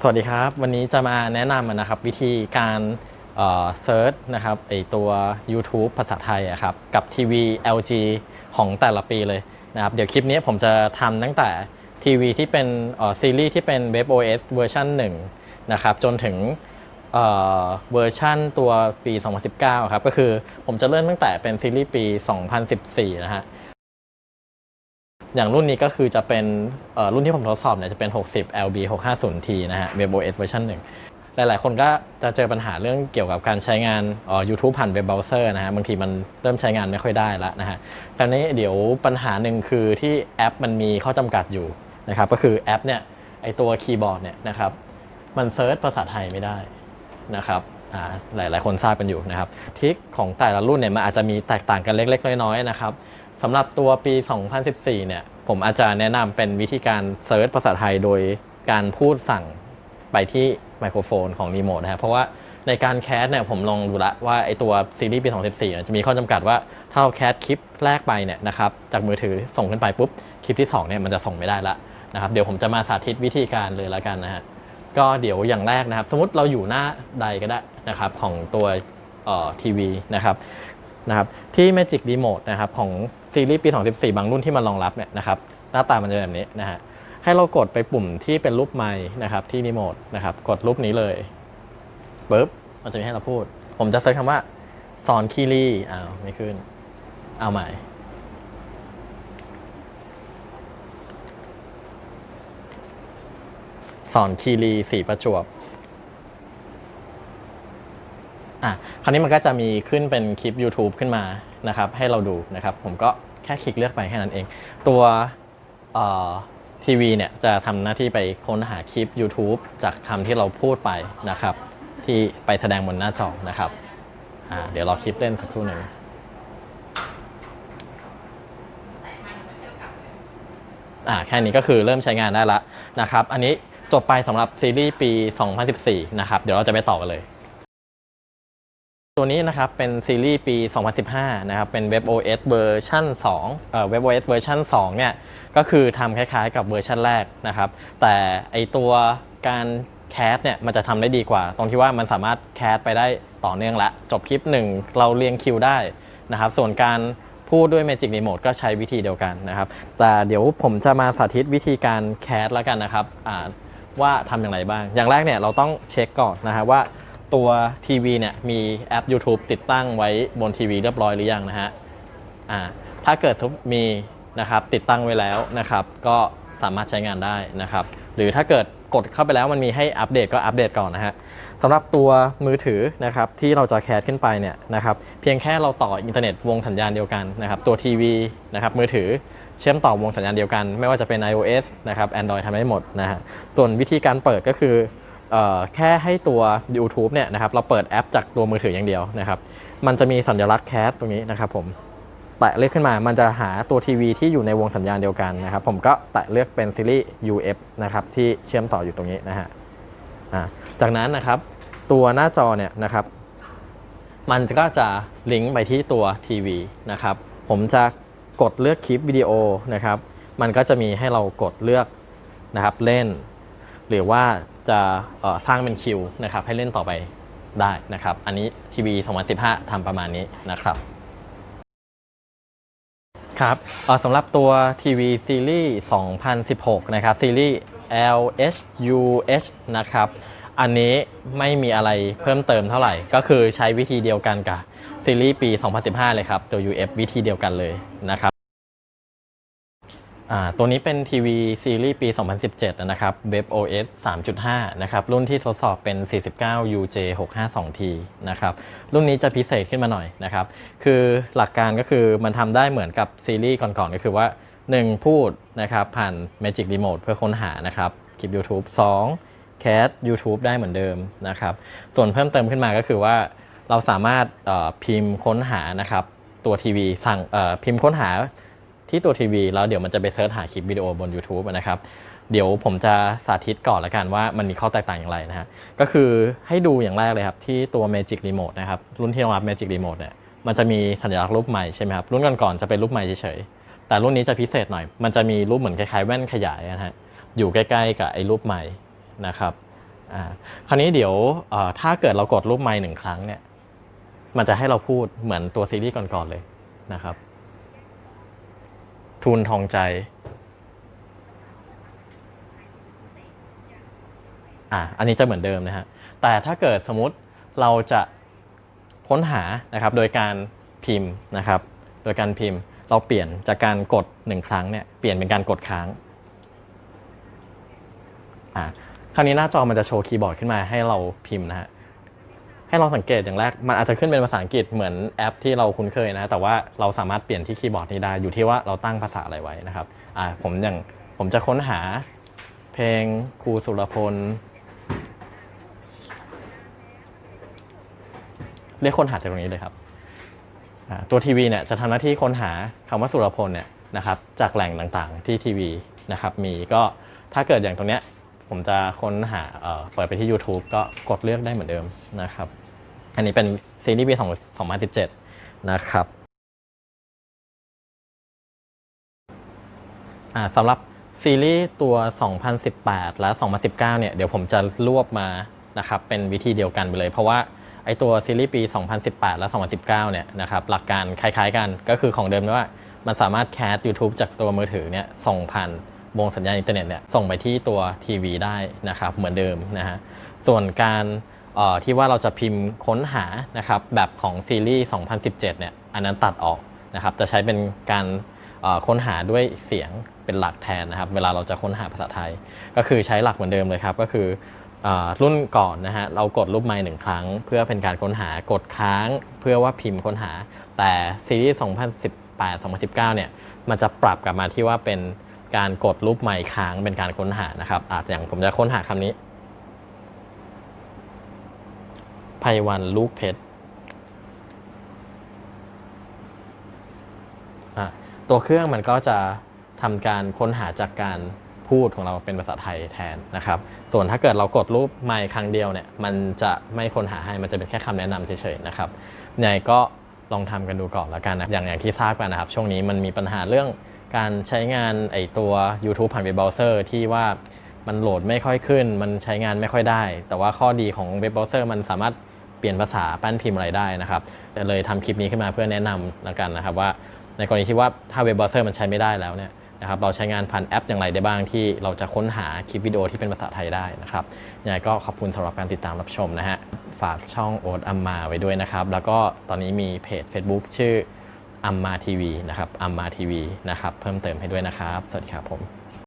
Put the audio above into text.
สวัสดีครับ วันนี้จะมาแนะนำนะครับวิธีการเซิร์ชนะครับไอตัว YouTube ภาษาไทยครับกับทีวี LG ของแต่ละปีเลยนะครับเดี๋ยวคลิปนี้ผมจะทำตั้งแต่ทีวีที่เป็นซีรีส์ที่เป็น WebOS เวอร์ชัน1นะครับจนถึงเอ่อเวอร์ชันตัวปี 2019 ครับ ก็คือผมจะเริ่มตั้งแต่เป็นซีรีส์ปี 2014 นะฮะ อย่างรุ่นนี้ก็คือจะเป็นรุ่นที่ผมทดสอบเนี่ยจะเป็น 60 LB 650T นะฮะ WebOS เวอร์ชันหนึ่งหลาย ๆ คนก็จะเจอปัญหาเรื่องเกี่ยวกับการใช้งานอ่อ YouTube ผ่านเว็บเบราว์เซอร์นะฮะบางทีมันเริ่มใช้งานไม่ค่อยได้แล้วนะฮะคราวนี้เดี๋ยวปัญหาหนึ่งคือที่แอปมันมีข้อจำกัดอยู่นะครับก็คือแอปเนี่ยไอตัวคีย์บอร์ดเนี่ยนะครับมันเซิร์ชภาษาไทยไม่ได้นะครับอ่าหลาย ๆ คนทราบกันอยู่นะครับทิคของแต่ละรุ่นเนี่ยมันอาจจะมีแตกต่างกันเล็ก ๆ น้อย ๆ นะครับ สำหรับตัวปี 2014 เนี่ย ผมอาจจะแนะนำเป็นวิธีการเซิร์ชภาษาไทยโดยการพูดสั่งไปที่ไมโครโฟนของรีโมทนะครับเพราะว่าในการแคสเนี่ยผมลองดูละว่าไอตัวซีรีส์ปี 2014เนี่ยจะมีข้อจำกัดว่าถ้าเราแคสคลิปแรกไปเนี่ยนะครับจากมือถือส่งขึ้นไปปุ๊บ คลิปที่2เนี่ยมันจะส่งไม่ได้ละนะครับเดี๋ยวผมจะมาสาธิตวิธีการเลยละกันนะฮะก็เดี๋ยวอย่างแรกนะครับ สมมติเราอยู่หน้าใดก็ได้นะครับของตัวทีวีนะครับนะครับที่ Magic Remote นะครับของ ซีรีส์ปี 2014 บางรุ่นที่มันรองรับเนี่ยนะครับหน้าตามันจะแบบนี้นะฮะให้เรากดไปปุ่มที่เป็นรูปไม้นะครับที่รีโมทนะครับกดรูปนี้เลยปุ๊บมันจะมีให้เราพูด ผมจะเซิร์ชคำว่าสอนคีรีอ้าวไม่ขึ้น เอาใหม่ สอนคีรีสีประจวบอะคราวนี้มันก็จะมีขึ้นเป็นคลิป YouTube ขึ้นมา นะครับให้เราดูนะครับ ผมก็แค่คลิกเลือกไปแค่นั้นเอง ตัวทีวีเนี่ยจะทำหน้าที่ไปค้นหาคลิป YouTube จากคำที่เราพูดไปนะครับ ที่ไปแสดงบนหน้าจอนะครับเดี๋ยวรอคลิปเล่นสักครู่หนึ่งอ่าแค่นี้ก็คือเริ่มใช้งานได้แล้วนะครับ อันนี้จบไปสำหรับซีรีส์ปี 2014 นะครับ เดี๋ยวเราจะไปต่อกันเลย ตัวนี้นะครับเป็นซีรีส์ปี 2015 นะครับ เป็น WebOS เวอร์ชัน2เอ่อ WebOS เวอร์ชัน2เนี่ย ก็คือทำคล้ายๆกับเวอร์ชันแรกนะครับ แต่ไอตัวการแคสเนี่ยมันจะทำได้ดีกว่า ตรงที่ว่ามันสามารถแคสไปได้ต่อเนื่องละ จบคลิป 1 เราเรียงคิวได้นะครับ ส่วนการพูดด้วย Magic Remote ก็ใช้วิธีเดียวกันนะครับ แต่เดี๋ยวผมจะมาสาธิตวิธีการแคสแล้วกันนะครับว่าทำอย่างไรบ้าง อย่างแรกเนี่ยเราต้องเช็คก่อนนะครับว่า ตัวทีวีเนี่ยมีแอป YouTube ติดตั้งไว้บนทีวีเรียบร้อยหรือยังนะฮะอ่าถ้าเกิดมีนะครับติดตั้งไว้แล้วนะครับ ก็สามารถใช้งานได้นะครับ หรือถ้าเกิดกดเข้าไปแล้วมันมีให้อัปเดตก็อัปเดตก่อนนะฮะสำหรับตัวมือถือนะครับที่เราจะแคสขึ้นไปเนี่ยนะครับเพียงแค่เราต่ออินเทอร์เน็ตวงสัญญาณเดียวกันนะครับตัวทีวีนะครับมือถือเชื่อมต่อวงสัญญาณเดียวกัน ไม่ว่าจะเป็น iOS นะครับ Android ทำได้หมดนะฮะส่วนวิธีการเปิดก็คือเอ่อ แค่ให้ตัว YouTube เนี่ยนะครับเราเปิดแอปจากตัวมือถืออย่างเดียวนะครับ มันจะมีสัญลักษณ์แคสตรงนี้นะครับผมแตะเลือกขึ้นมา มันจะหาตัวทีวีที่อยู่ในวงสัญญาณเดียวกันนะครับ ผมก็แตะเลือกเป็นซีรีส์ UF นะครับที่เชื่อมต่ออยู่ตรงนี้นะฮะจากนั้นนะครับตัวหน้าจอเนี่ยนะครับ มันก็จะลิงก์ไปที่ตัวทีวีนะครับ ผมจะกดเลือกคลิปวิดีโอนะครับ มันก็จะมีให้เรากดเลือกนะครับเล่น หรือว่าจะสร้างเป็นคิวนะครับให้เล่นต่อไปได้นะครับ อันนี้ทีวี2015ทำประมาณนี้นะครับครับสำหรับตัวทีวีซีรีส์ 2016 นะครับ ซีรีส์ LHUH นะครับ อันนี้ไม่มีอะไรเพิ่มเติมเท่าไหร่ ก็คือใช้วิธีเดียวกันกับซีรีส์ปี 2015 เลยครับ ตัว UF วิธีเดียวกันเลยนะครับ ตัวนี้เป็นทีวีซีรีส์ปี 2017 นะครับ WebOS 3.5 นะครับ รุ่นที่ทดสอบเป็น 49 UJ 652T นะครับ รุ่นนี้จะพิเศษขึ้นมาหน่อยนะครับ คือหลักการก็คือมันทำได้เหมือนกับซีรีส์ก่อนๆ ก็คือว่า 1 พูดนะครับ ผ่าน Magic Remote เพื่อค้นหานะครับ คลิป YouTube 2 แคส YouTube ได้เหมือนเดิมนะครับ ส่วนเพิ่มเติมขึ้นมาก็คือว่าเราสามารถพิมพ์ค้นหานะครับ ตัวทีวีสั่งพิมพ์ค้นหา ที่ตัวทีวีแล้วเดี๋ยวมันจะไปเสิร์ชหาคลิปวิดีโอบน YouTube นะครับเดี๋ยวผมจะสาธิตก่อนละกันว่ามันมีข้อแตกต่างอย่างไรนะฮะก็คือให้ดูอย่างแรกเลยครับ ที่ตัว Magic Remote นะครับ รุ่นที่รองรับ Magic Remote เนี่ยมันจะมีสัญลักษณ์รูปใหม่ใช่ไหมครับ รุ่นก่อนๆจะเป็นรูปใหม่เฉยๆ แต่รุ่นนี้จะพิเศษหน่อย มันจะมีรูปเหมือนคล้ายๆ แว่นขยายนะฮะอยู่ใกล้ๆ กับไอ้รูปใหม่นะครับอ่าคราวนี้เดี๋ยวถ้าเกิดเรากดรูปไมค์หนึ่งครั้งเนี่ยมันจะให้เราพูดเหมือนตัวซีรีส์ก่อนๆเลยนะครับ ทุนทองใจ อะอันนี้จะเหมือนเดิมนะฮะ แต่ถ้าเกิดสมมติเราจะค้นหานะครับ โดยการพิมพ์นะครับ โดยการพิมพ์เราเปลี่ยนจากการกดหนึ่งครั้งเนี่ย เปลี่ยนเป็นการกดค้าง อะคราวนี้หน้าจอมันจะโชว์คีย์บอร์ดขึ้นมาให้เราพิมพ์นะฮะ ให้เราสังเกตอย่างแรก มันอาจจะขึ้นเป็นภาษาอังกฤษเหมือนแอปที่เราคุ้นเคยนะ แต่ว่าเราสามารถเปลี่ยนที่คีย์บอร์ดนี้ได้ อยู่ที่ว่าเราตั้งภาษาอะไรไว้นะครับอ่าผมอย่างผมจะค้นหาเพลงครูสุรพล เรียกค้นหาจากตรงนี้เลยครับ ตัวทีวีเนี่ยจะทำหน้าที่ค้นหาคำว่าสุรพลเนี่ยนะครับจากแหล่งต่างๆที่ทีวีนะครับมีก็ถ้าเกิดอย่างตรงเนี้ย ผมจะค้นหาเเปิดไปที่ YouTube ก็กดเลือกได้เหมือนเดิมนะครับ อันนี้เป็นซีรีส์ปี2017 นะครับสำหรับซีรีส์ตัว 2018 และ 2019 เนี่ย เดี๋ยวผมจะรวบมานะครับ เป็นวิธีเดียวกันไปเลย เพราะว่าไอตัวซีรีส์ปี 2018 และ 2019 เนี่ยนะครับ หลักการคล้ายๆกัน ก็คือของเดิมว่า มันสามารถแคส YouTube จากตัวมือถือเนี่ยส่งผ่าน วงสัญญาณอินเทอร์เน็ตเนี่ยส่งไปที่ตัวทีวีได้นะครับเหมือนเดิมนะฮะส่วนการที่ว่าเราจะพิมพ์ค้นหานะครับแบบของซีรีส์ 2017 เนี่ยอันนั้นตัดออกนะครับจะใช้เป็นการค้นหาด้วยเสียงเป็นหลักแทนนะครับ เวลาเราจะค้นหาภาษาไทย ก็คือใช้หลักเหมือนเดิมเลยครับ ก็คืออรุ่นก่อนนะฮะเรากดรูปไมค์หนึ่งครั้ง เพื่อเป็นการค้นหากดค้างเพื่อว่าพิมพ์ค้นหา แต่ซีรีส์ 2018 2019 เนี่ยมันจะปรับกลับมาที่ว่าเป็น การกดรูปไมค์ค้างเป็นการค้นหานะครับอาจอย่างผมจะค้นหาคำนี้ไพวันลูกเพชรตัวเครื่องมันก็จะทำการค้นหาจากการพูดของเราเป็นภาษาไทยแทนนะครับ ส่วนถ้าเกิดเรากดรูปไมค์ครั้งเดียวเนี่ยมันจะไม่ค้นหาให้มันจะเป็นแค่คำแนะนำเฉยๆนะครับยังไงก็ลองทำกันดูก่อนแล้วกันนะอย่างอย่างที่ทราบกันนะครับ ช่วงนี้มันมีปัญหาเรื่อง การใช้งานไอตัว YouTube ผ่านเว็บเบราว์เซอร์ที่ว่ามันโหลดไม่ค่อยขึ้น มันใช้งานไม่ค่อยได้ แต่ว่าข้อดีของเว็บเบราว์เซอร์มันสามารถเปลี่ยนภาษาปั้นพิมพ์อะไรได้นะครับแต่เลยทำคลิปนี้ขึ้นมาเพื่อแนะนำแล้วกันนะครับว่า ในกรณีที่ว่าถ้าเว็บเบราว์เซอร์มันใช้ไม่ได้แล้วเนี่ยนะครับเราใช้งานผ่านแอปอย่างไรได้บ้างที่เราจะค้นหาคลิปวิดีโอที่เป็นภาษาไทยได้นะครับยังไงก็ขอบคุณสำหรับการติดตามรับชมนะฮะ ฝากช่องโอ๊ตอัมมาไว้ด้วยนะครับ แล้วก็ตอนนี้มีเพจ Facebook ชื่อ อัมมาทีวีนะครับอัมมาทีวีนะครับเพิ่มเติมให้ด้วยนะครับ สวัสดีครับผม